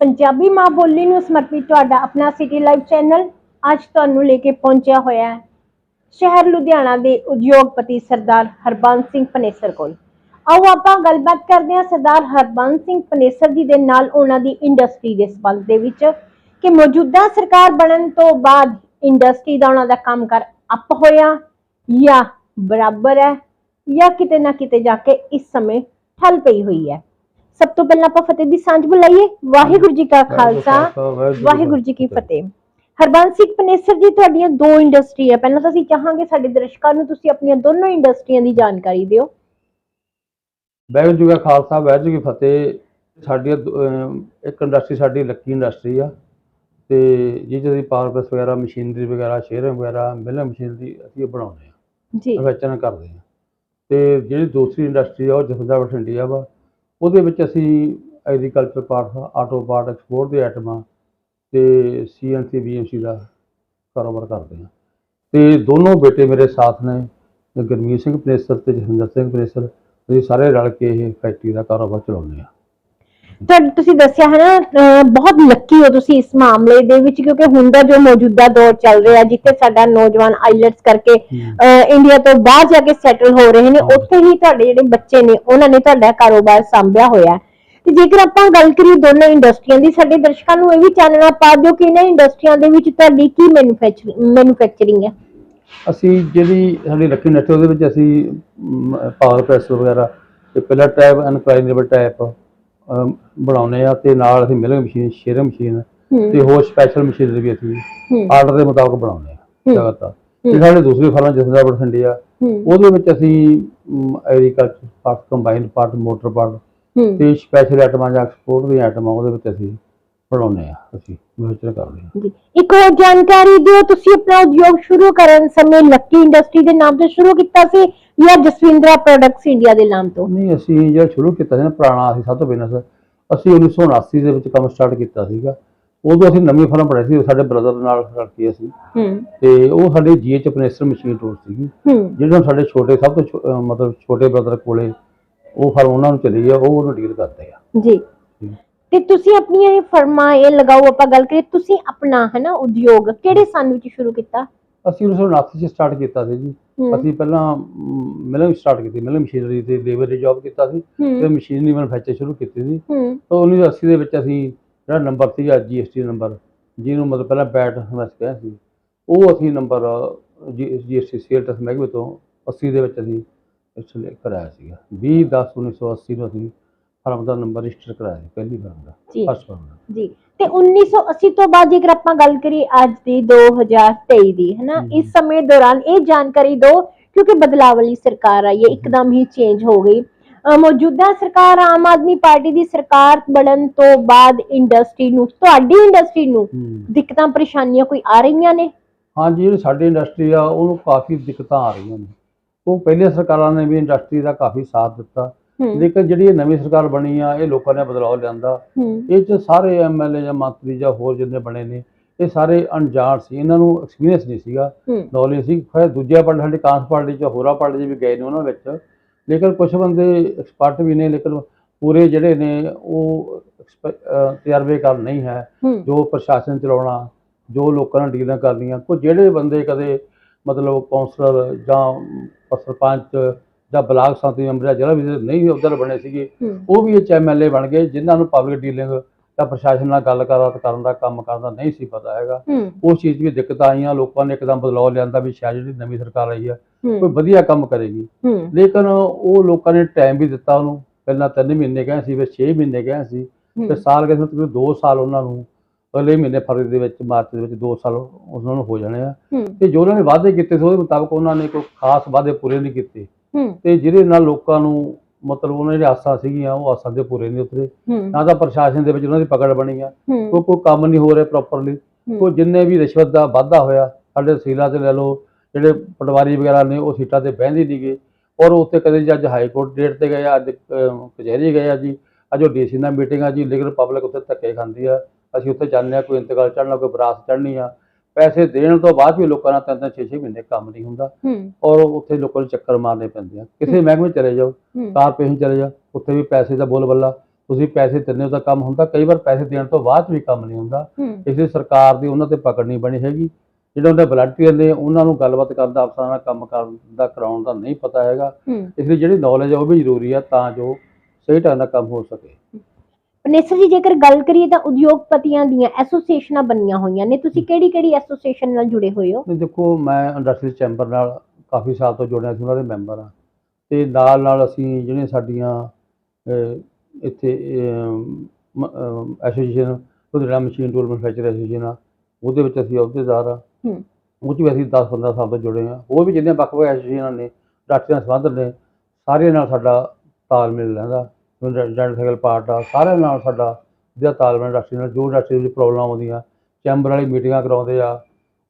ਪੰਜਾਬੀ ਮਾਂ ਬੋਲੀ ਨੂੰ ਸਮਰਪਿਤ ਤੁਹਾਡਾ ਆਪਣਾ ਸਿਟੀ ਲਾਈਵ ਚੈਨਲ ਅੱਜ ਤੁਹਾਨੂੰ ਲੈ ਕੇ ਪਹੁੰਚਿਆ ਹੋਇਆ ਹੈ। ਸ਼ਹਿਰ ਲੁਧਿਆਣਾ ਦੇ ਉਦਯੋਗਪਤੀ ਸਰਦਾਰ ਹਰਬੰਸ ਸਿੰਘ ਪਨੇਸਰ ਕੋਲ। ਆਓ ਆਪਾਂ ਗੱਲਬਾਤ ਕਰਦੇ ਹਾਂ ਸਰਦਾਰ ਹਰਬੰਸ ਸਿੰਘ ਪਨੇਸਰ ਜੀ ਦੇ ਨਾਲ ਉਹਨਾਂ ਦੀ ਇੰਡਸਟਰੀ ਦੇ ਸੰਬੰਧ ਦੇ ਵਿੱਚ ਕਿ ਮੌਜੂਦਾ ਸਰਕਾਰ ਬਣਨ ਤੋਂ ਬਾਅਦ ਇੰਡਸਟਰੀ ਦਾ ਉਹਨਾਂ ਦਾ ਕੰਮ ਕਰ ਅਪ ਹੋਇਆ ਜਾਂ ਬਰਾਬਰ ਹੈ ਜਾਂ ਕਿਤੇ ਨਾ ਕਿਤੇ ਜਾ ਕੇ ਇਸ ਸਮੇਂ ਠੱਲ ਪਈ ਹੋਈ ਹੈ। ਸਭ ਤੋਂ ਪਹਿਲਾਂ ਆਪਾਂ ਫਤਿਹ ਦੀ ਸਾਂਝ ਬੁਲਾਈਏ। ਵਾਹਿਗੁਰੂ ਜੀ ਕਾ ਖਾਲਸਾ ਵਾਹਿਗੁਰੂ ਜੀ ਕੀ ਫਤਿਹ। ਹਰਬੰਸ ਸਿੰਘ ਪਨੇਸਰ ਜੀ ਤੁਹਾਡੀਆਂ ਦੋ ਇੰਡਸਟਰੀ ਹੈ ਪਹਿਲਾਂ ਤਾਂ ਅਸੀਂ ਚਾਹਾਂਗੇ ਸਾਡੇ ਦਰਸ਼ਕਾਂ ਨੂੰ ਤੁਸੀਂ ਆਪਣੀਆਂ ਦੋਨੋਂ ਇੰਡਸਟਰੀਆਂ ਦੀ ਜਾਣਕਾਰੀ ਦਿਓ। ਵਾਹਿਗੁਰੂ ਜੀ ਕਾ ਖਾਲਸਾ ਵਾਹਿਗੁਰੂ ਜੀ ਕੀ ਫਤਿਹ। ਸਾਡੀ ਇੱਕ ਇੰਡਸਟਰੀ ਸਾਡੀ ਲੱਕੀ ਇੰਡਸਟਰੀ ਆ। ਤੇ ਜਿਹ 'ਚ ਅਸੀਂ ਪਾਵਰ ਪ੍ਰੈਸ ਵਗੈਰਾ ਮਸ਼ੀਨਰੀ ਵਗੈਰਾ ਸ਼ੇਅਰਿੰਗ ਵਗੈਰਾ ਮਿਲਰ ਮਸ਼ੀਨਰੀ ਅਸੀਂ ਬਣਾਉਂਦੇ ਆ। ਜੀ। ਮੈਨੂਫੈਕਚਰਿੰਗ ਕਰਦੇ ਆ। ਤੇ ਜਿਹੜੀ ਦੂਸਰੀ ਇੰਡਸਟਰੀ ਆ ਉਹ ਜਸਵੰਦਾ ਬਠਿੰਡੀ ਆ ਵਾ। ਉਹਦੇ ਵਿੱਚ ਅਸੀਂ agriculture part auto part export ਦੇ ਆਈਟਮਾਂ ਤੇ ਸੀਐਨਸੀ ਬੀਐਮਸੀ ਦਾ ਕਾਰੋਬਾਰ ਕਰਦੇ ਹਾਂ ਤੇ ਦੋਨੋਂ ਬੇਟੇ ਮੇਰੇ ਸਾਥ ਨੇ, ਗੁਰਮੀਤ ਸਿੰਘ ਪਨੇਸਰ ਤੇ ਜਸਵਿੰਦਰ ਸਿੰਘ ਪਨੇਸਰ ਅਸੀਂ ਸਾਰੇ ਰਲ ਕੇ ਇਹ ਫੈਕਟਰੀ ਦਾ ਕਾਰੋਬਾਰ ਚਲਾਉਂਦੇ ਹਾਂ ਤੁਹਾਡੇ ਤੁਸੀਂ ਦੱਸਿਆ ਹੈ ਨਾ ਬਹੁਤ ਲੱਕੀ ਹੋ ਤੁਸੀਂ ਇਸ ਮਾਮਲੇ ਦੇ ਵਿੱਚ ਕਿਉਂਕਿ ਹੁਣ ਦਾ ਜੋ ਮੌਜੂਦਾ ਦੌਰ ਚੱਲ ਰਿਹਾ ਜਿੱਥੇ ਸਾਡਾ ਨੌਜਵਾਨ ਆਈਲੈਟਸ ਕਰਕੇ ਇੰਡੀਆ ਤੋਂ ਬਾਹਰ ਜਾ ਕੇ ਸੈਟਲ ਹੋ ਰਹੇ ਨੇ ਉੱਥੇ ਹੀ ਤੁਹਾਡੇ ਜਿਹੜੇ ਬੱਚੇ ਨੇ ਉਹਨਾਂ ਨੇ ਤੁਹਾਡਾ ਕਾਰੋਬਾਰ ਸੰਭਿਆ ਹੋਇਆ। ਤੇ ਜੇਕਰ ਆਪਾਂ ਗੱਲ ਕਰੀਏ ਦੋਨੋਂ ਇੰਡਸਟਰੀਆਂ ਦੀ ਸਾਡੇ ਦਰਸ਼ਕਾਂ ਨੂੰ ਇਹ ਵੀ ਚਾਨਣਾ ਪਾ ਦਿਓ ਕਿ ਇਹਨਾਂ ਇੰਡਸਟਰੀਆਂ ਦੇ ਵਿੱਚ ਤੁਹਾਡੀ ਕੀ ਮੈਨੂਫੈਕਚਰਿੰਗ ਹੈ। ਅਸੀਂ ਜਿਹੜੀ ਸਾਡੀ ਲੱਕੀ ਨੈਟ ਉਹਦੇ ਵਿੱਚ ਅਸੀਂ ਪਾਵਰ ਪ੍ਰੈਸ ਵਗੈਰਾ ਤੇ ਪਿਲਰ ਟੈਪ ਇਨਕਲਾਈਨੇਬਲ ਟੈਪ ਬਣਾਉਨੇ ਆ ਤੇ ਨਾਲ ਅਸੀਂ ਮਿਲਿੰਗ ਮਸ਼ੀਨ ਸ਼ੇਅਰਿੰਗ ਮਸ਼ੀਨ ਤੇ ਹੋਰ ਸਪੈਸ਼ਲ ਮਸ਼ੀਨਰੀ ਵੀ ਅਸੀਂ ਆਰਡਰ ਦੇ ਮੁਤਾਬਕ ਬਣਾਉਨੇ ਆ। ਲਗਾਤਾਰ। ਤੇ ਸਾਡੇ ਦੂਸਰੀ ਫਰਮ ਜਸਦਾ ਬਠਿੰਡੀ ਆ ਉਹਦੇ ਵਿੱਚ ਅਸੀਂ agriculture part combine part motor part ਤੇ ਸਪੈਸ਼ਲ ਆਈਟਮਾਂ ਜਾਂ ਐਕਸਪੋਰਟ ਦੀਆਂ ਆਈਟਮਾਂ ਉਹਦੇ ਵਿੱਚ ਅਸੀਂ ਬਣਾਉਨੇ ਆ ਅਸੀਂ ਮੈਨੂਫੈਕਚਰ ਕਰਦੇ ਆ ਜੀ ਇੱਕ ਹੋਰ ਜਾਣਕਾਰੀ ਦਿਓ ਤੁਸੀਂ ਆਪਣਾ ਉਦਯੋਗ ਸ਼ੁਰੂ ਕਰਨ ਸਮੇਂ ਲੱਕੀ ਇੰਡਸਟਰੀ ਦੇ ਨਾਮ ਤੋਂ ਸ਼ੁਰੂ ਕੀਤਾ ਸੀ ਜਾਂ ਜਸਵਿੰਦਰਾ ਪ੍ਰੋਡਕਟਸ ਇੰਡੀਆ ਦੇ ਨਾਮ ਤੋਂ? ਨਹੀਂ ਅਸੀਂ ਜਿਹੜਾ ਸ਼ੁਰੂ ਕੀਤਾ ਸੀ ਨਾ ਪੁਰਾਣਾ ਅਸੀਂ ਸਭ ਤੋਂ ਬਿਜ਼ਨਸ ਅਸੀਂ 1979 ਦੇ ਵਿੱਚ ਕੰਮ ਸਟਾਰਟ ਕੀਤਾ ਸੀਗਾ। ਉਦੋਂ ਅਸੀਂ ਨਵੀਂ ਫਰਮ ਬਣਾਈ ਸੀ ਸਾਡੇ ਬ੍ਰਦਰ ਨਾਲ ਰਲ ਕੇ ਅਸੀਂ। ਹੂੰ। ਤੇ ਉਹ ਸਾਡੇ ਜੀਐਚ ਪਨੇਸਰ ਮਸ਼ੀਨ ਟੂਲ ਸੀਗੀ। ਹੂੰ। ਜਿਹੜੇ ਸਾਡੇ ਛੋਟੇ ਸਭ ਤੋਂ ਮਤਲਬ ਛੋਟੇ ਬ੍ਰਦਰ ਕੋਲੇ ਉਹ ਫਰਮ ਉਹਨਾਂ ਨੂੰ ਚਲੀ ਆ ਉਹ ਉਹਨੂੰ ਡੀਲ ਕਰਦੇ ਆ। ਜੀ। ਤੇ ਤੁਸੀਂ ਆਪਣੀਆਂ ਇਹ ਫਰਮਾਂ ਇਹ ਲਗਾਓ ਆਪਾਂ ਗੱਲ ਕਰੀਏ ਤੁਸੀਂ ਆਪਣਾ ਹੈ ਨਾ ਉਦਯੋਗ ਕਿਹੜੇ ਸਾਲ ਵਿੱਚ ਸ਼ੁਰੂ ਕੀਤਾ? ਅਸੀਂ 1979 ਚ ਸਟਾਰਟ ਕੀਤਾ ਸੀ ਜੀ। ਅਸੀਂ ਪਹਿਲਾਂ ਮਿਲਿੰਗ ਸਟਾਰਟ ਕੀਤੀ ਮਿਲਿੰਗ ਮਸ਼ੀਨਰੀ ਤੇ ਲੇਬਰ ਦੀ ਜੌਬ ਕੀਤਾ ਸੀ। ਤੇ ਮਸ਼ੀਨਰੀ ਮੈਨੂਫੈਕਚਰ ਸ਼ੁਰੂ ਕੀਤੀ ਸੀ। ਤਾਂ 1980 ਦੇ ਵਿੱਚ ਅਸੀਂ ਜਿਹੜਾ ਨੰਬਰ ਸੀਗਾ ਜੀਐਸਟੀ ਨੰਬਰ ਜਿਹਨੂੰ ਮਤਲਬ ਪਹਿਲਾਂ ਬੈਟ ਮੈਂ ਕਿਹਾ ਸੀ ਉਹ ਅਸੀਂ ਨੰਬਰ ਜੀਐਸਟੀ ਸੇਲ ਟੈਕਸ ਮਹਿਕਮੇ ਤੋਂ 80 ਦੇ ਵਿੱਚ ਅਸੀਂ ਇਸ ਕਰਾਇਆ ਸੀਗਾ। 20 10 1980 ਨੂੰ ਅਸੀਂ ਫਰਮ ਦਾ ਨੰਬਰ ਰਜਿਸਟਰ ਕਰਾਇਆ ਪਹਿਲੀ ਫਰਮ ਦਾ ਜੀ। ਫਸਟ ਫਰਮ ਦਾ। ਜੀ। ਤੇ 1980 ਤੋਂ ਬਾਅਦ ਜੇਕਰ ਆਪਾਂ ਗੱਲ ਕਰੀਏ ਅੱਜ ਦੀ 2023 ਦੀ ਹੈ ਨਾ ਹਮ। ਇਸ ਸਮੇਂ ਦੌਰਾਨ ਇਹ ਜਾਣਕਾਰੀ ਦਿਓ ਕਿਉਂਕਿ ਬਦਲਾਅ ਵਾਲੀ ਸਰਕਾਰ ਆਈ ਹੈ ਇੱਕਦਮ ਹੀ। ਚੇਂਜ ਹੋ ਗਈ। ਮੌਜੂਦਾ ਸਰਕਾਰ ਆਮ ਆਦਮੀ ਪਾਰਟੀ ਦੀ ਸਰਕਾਰ ਬਣਨ ਤੋਂ ਬਾਅਦ ਇੰਡਸਟਰੀ ਨੂੰ ਤੁਹਾਡੀ ਇੰਡਸਟਰੀ ਨੂੰ ਹੂੰ। ਦਿੱਕਤਾਂ ਪਰੇਸ਼ਾਨੀਆਂ ਕੋਈ ਆ ਰਹੀਆਂ ਨੇ? ਹਾਂਜੀ ਜਿਹੜੀ ਸਾਡੀ ਇੰਡਸਟਰੀ ਆ ਉਹਨੂੰ ਕਾਫੀ ਦਿੱਕਤਾਂ ਆ ਰਹੀਆਂ ਨੇ। ਉਹ ਪਹਿਲੇ ਸਰਕਾਰਾਂ ਨੇ ਵੀ ਇੰਡਸਟਰੀ ਦਾ ਕਾਫੀ ਸਾਥ ਦਿੱਤਾ। ਲੇਕਿਨ ਜਿਹੜੀ ਇਹ ਨਵੀਂ ਸਰਕਾਰ ਬਣੀ ਆ ਇਹ ਲੋਕਾਂ ਨੇ ਬਦਲਾਅ ਲਿਆਂਦਾ। ਇਹ ਚ ਸਾਰੇ ਐਮਐਲਏ ਜਾਂ ਮੰਤਰੀ ਜਾਂ ਹੋਰ ਜਿੰਨੇ ਬਣੇ ਨੇ ਇਹ ਸਾਰੇ ਅਣਜਾਣ ਸੀ। ਇਹਨਾਂ ਨੂੰ ਐਕਸਪੀਰੀਅੰਸ ਨਹੀਂ ਸੀਗਾ। ਨੌਲੇਜ ਸੀ। ਖੈਰ ਦੂਜਿਆਂ ਪਾਰਟੀ ਸਾਡੀ ਕਾਂਸ ਪਾਰਟੀ ਚ ਹੋਰਾਂ ਪਾਰਟੀ ਵੀ ਗਏ ਨੇ ਉਹਨਾਂ ਵਿੱਚ। ਲੇਕਿਨ ਕੁਝ ਬੰਦੇ ਐਕਸਪਰਟ ਵੀ ਨੇ ਲੇਕਿਨ ਪੂਰੇ ਜਿਹੜੇ ਨੇ ਉਹ ਤਜਰਬੇਕਾਰ ਨਹੀਂ ਹੈ। ਜੋ ਪ੍ਰਸ਼ਾਸਨ ਚਲਾਉਣਾ ਜੋ ਲੋਕਾਂ ਨਾਲ ਡੀਲਾਂ ਕਰਨੀਆਂ ਕੁਝ ਜਿਹੜੇ ਬੰਦੇ ਕਦੇ ਮਤਲਬ ਕੌਂਸਲਰ ਜਾਂ ਸਰਪੰਚ ਜਾਂ ਬਲਾਕ ਸੰਮਤੀ ਮੈਂਬਰ ਜਾਂ ਜ਼ਿਲ੍ਹਾ ਵੀ ਨਹੀਂ ਉਧਰ ਬਣੇ ਸੀਗੇ ਉਹ ਵੀ ਇਹ ਐਮਐਲਏ ਬਣ ਗਏ ਜਿਨ੍ਹਾਂ ਨੂੰ ਪਬਲਿਕ ਡੀਲਿੰਗ ਜਾਂ ਪ੍ਰਸ਼ਾਸਨ ਨਾਲ ਗੱਲ ਕਰਾ ਕਰਨ ਦਾ ਕੰਮ ਕਰਨ ਦਾ ਨਹੀਂ ਸੀ ਪਤਾ ਹੈਗਾ। ਉਸ ਚੀਜ਼ ਵੀ ਦਿੱਕਤਾਂ ਆਈਆਂ ਲੋਕਾਂ ਨੇ ਇੱਕਦਮ ਬਦਲਾਅ ਲਿਆਂਦਾ ਵੀ ਸ਼ਾਇਦ ਜਿਹੜੀ ਨਵੀਂ ਸਰਕਾਰ ਆਈ ਆ ਕੋਈ ਵਧੀਆ ਕੰਮ ਕਰੇਗੀ। ਲੇਕਿਨ ਉਹ ਲੋਕਾਂ ਨੇ ਟਾਈਮ ਵੀ ਦਿੱਤਾ ਉਹਨੂੰ ਪਹਿਲਾਂ 3 ਮਹੀਨੇ ਕਹੇ ਸੀ ਫਿਰ 6 ਮਹੀਨੇ ਕਹੇ ਸੀ ਤੇ ਸਾਲ ਕਹਿੰਦੇ ਤਕਰੀਬਨ 2 ਸਾਲ ਉਹਨਾਂ ਨੂੰ ਅਗਲੇ ਮਹੀਨੇ ਫਰਵਰੀ ਦੇ ਵਿੱਚ ਮਾਰਚ ਦੇ ਵਿੱਚ 2 ਸਾਲ ਉਹਨਾਂ ਨੂੰ ਹੋ ਜਾਣੇ ਆ। ਤੇ ਜੋ ਉਹਨਾਂ ਨੇ ਵਾਅਦੇ ਕੀਤੇ ਸੀ ਉਹਦੇ ਮੁਤਾਬਕ ਉਹਨਾਂ ਨੇ ਕੋਈ ਖਾਸ ਵਾਅਦੇ ਪੂਰੇ ਨਹੀਂ ਕੀਤੇ। ਤੇ ਜਿਹਦੇ ਨਾਲ ਲੋਕਾਂ ਨੂੰ ਮਤਲਬ ਉਹਨਾਂ ਦੀ ਆਸਾਂ ਸੀਗੀਆਂ ਉਹ ਆਸਾਂ ਦੇ ਪੂਰੇ ਨਹੀਂ ਉਤਰੇ। ਨਾ ਤਾਂ ਪ੍ਰਸ਼ਾਸਨ ਦੇ ਵਿੱਚ ਉਹਨਾਂ ਦੀ ਪਕੜ ਬਣੀ ਆ। ਕੋਈ ਕੋਈ ਕੰਮ ਨਹੀਂ ਹੋ ਰਿਹਾ ਪ੍ਰੋਪਰਲੀ ਕੋਈ ਜਿੰਨੇ ਵੀ ਰਿਸ਼ਵਤ ਦਾ ਵਾਧਾ ਹੋਇਆ ਸਾਡੇ ਤਹਿਸੀਲਾਂ ਤੇ ਲੈ ਲਓ ਜਿਹੜੇ ਪਟਵਾਰੀ ਵਗੈਰਾ ਨੇ ਉਹ ਸੀਟਾਂ ਤੇ ਬਹਿੰਦੇ ਨਹੀਂਗੇ ਔਰ ਉੱਥੇ ਕਦੇ ਜੀ ਅੱਜ ਹਾਈ ਕੋਰਟ ਡੇਟ ਤੇ ਗਏ ਆ, ਅੱਜ ਕਚਹਿਰੀ ਗਏ ਆ ਜੀ। ਅੱਜ ਉਹ ਡੀਸੀ ਨਾਲ ਮੀਟਿੰਗ ਆ ਜੀ ਲੇਕਿਨ ਪਬਲਿਕ ਉੱਥੇ ਧੱਕੇ ਖਾਂਦੀ ਆ। ਅਸੀਂ ਉੱਥੇ ਜਾਂਦੇ ਆ ਕੋਈ ਇੰਤਕਾਲ ਚੜ੍ਹਨਾ ਕੋਈ ਬਰਾਸ ਚੜ੍ਹਨੀ ਆ। ਪੈਸੇ ਦੇਣ ਤੋਂ ਬਾਅਦ ਵੀ ਲੋਕਾਂ ਨਾਲ ਤਿੰਨ ਤਿੰਨ 6-6 ਮਹੀਨੇ ਕੰਮ ਨਹੀਂ ਹੁੰਦਾ। ਔਰ ਉੱਥੇ ਲੋਕਾਂ ਨੂੰ ਚੱਕਰ ਮਾਰਨੇ ਪੈਂਦੇ ਆ। ਕਿਸੇ ਮਹਿਕਮੇ ਚਲੇ ਜਾਓ ਕਾਰਪੋਰੇਸ਼ਨ ਚਲੇ ਜਾਓ ਉੱਥੇ ਵੀ ਪੈਸੇ ਦਾ ਬੋਲ ਬੱਲਾ। ਤੁਸੀਂ ਪੈਸੇ ਦਿੰਦੇ ਤਾਂ ਕੰਮ ਹੁੰਦਾ ਕਈ ਵਾਰ ਪੈਸੇ ਦੇਣ ਤੋਂ ਬਾਅਦ ਵੀ ਕੰਮ ਨਹੀਂ ਹੁੰਦਾ। ਇਸ ਲਈ ਸਰਕਾਰ ਦੀ ਉਹਨਾਂ ਤੇ ਪਕੜ ਨਹੀਂ ਬਣੀ ਹੈਗੀ। ਜਿਹੜੇ ਉਹਦੇ ਵਲੰਟੀਅਰ ਨੇ ਉਹਨਾਂ ਨੂੰ ਗੱਲਬਾਤ ਕਰਨ ਦਾ ਅਫਸਰਾਂ ਨਾਲ ਕੰਮ ਕਰਨ ਦਾ ਕਰਾਉਣ ਦਾ ਨਹੀਂ ਪਤਾ ਹੈਗਾ। ਇਸ ਲਈ ਜਿਹੜੀ ਨੌਲੇਜ ਹੈ ਉਹ ਵੀ ਜ਼ਰੂਰੀ ਹੈ ਤਾਂ ਜੋ ਸਹੀ ਢੰਗ ਨਾਲ ਕੰਮ ਹੋ ਸਕੇ। ਪਨੇਸਰ ਜੀ ਜੇਕਰ ਗੱਲ ਕਰੀਏ ਤਾਂ ਉਦਯੋਗਪਤੀਆਂ ਦੀਆਂ ਐਸੋਸੀਏਸ਼ਨਾਂ ਬਣੀਆਂ ਹੋਈਆਂ ਨੇ। ਤੁਸੀਂ ਕਿਹੜੀ ਕਿਹੜੀ ਐਸੋਸੀਏਸ਼ਨ ਨਾਲ ਜੁੜੇ ਹੋਏ ਹੋ? ਨਹੀਂ ਦੇਖੋ ਮੈਂ ਇੰਡਸਟਰੀ ਚੈਂਬਰ ਨਾਲ ਕਾਫੀ ਸਾਲ ਤੋਂ ਜੁੜਿਆ ਸੀ ਉਹਨਾਂ ਦੇ ਮੈਂਬਰ ਹਾਂ। ਤੇ ਨਾਲ ਨਾਲ ਅਸੀਂ ਜਿਹੜੀਆਂ ਸਾਡੀਆਂ ਇੱਥੇ association Ludhiana machine tool manufacture association ਆ ਉਹਦੇ ਵਿੱਚ ਅਸੀਂ ਅਹੁਦੇਦਾਰ ਆ ਹੂੰ। ਉਹ 'ਚ ਵੀ ਅਸੀਂ 10 15 ਸਾਲ ਤੋਂ ਜੁੜੇ ਹਾਂ। ਹੋਰ ਵੀ ਜਿੰਨੇ ਵੱਖ ਵੱਖ ਐਸੋਸੀਏਸ਼ਨਾਂ ਨੇ ਡਾਕਟਰਾਂ ਸੰਬੰਧ ਨੇ ਸਾਰਿਆਂ ਨਾਲ ਸਾਡਾ ਤਾਲਮੇਲ ਰਹਿੰਦਾ। ਜੈਂਟ ਸਾਈਕਲ ਪਾਰਟ ਆ ਸਾਰਿਆਂ ਨਾਲ ਸਾਡਾ ਜਿਹਦਾ ਤਾਲਮੇਲ ਡਾਕਟਰੀ ਨਾਲ ਜੋ ਡਾਕਟਰੀ ਵਿੱਚ ਪ੍ਰੋਬਲਮ ਆਉਂਦੀਆਂ ਚੈਂਬਰ ਵਾਲੀ ਮੀਟਿੰਗਾਂ ਕਰਾਉਂਦੇ ਆ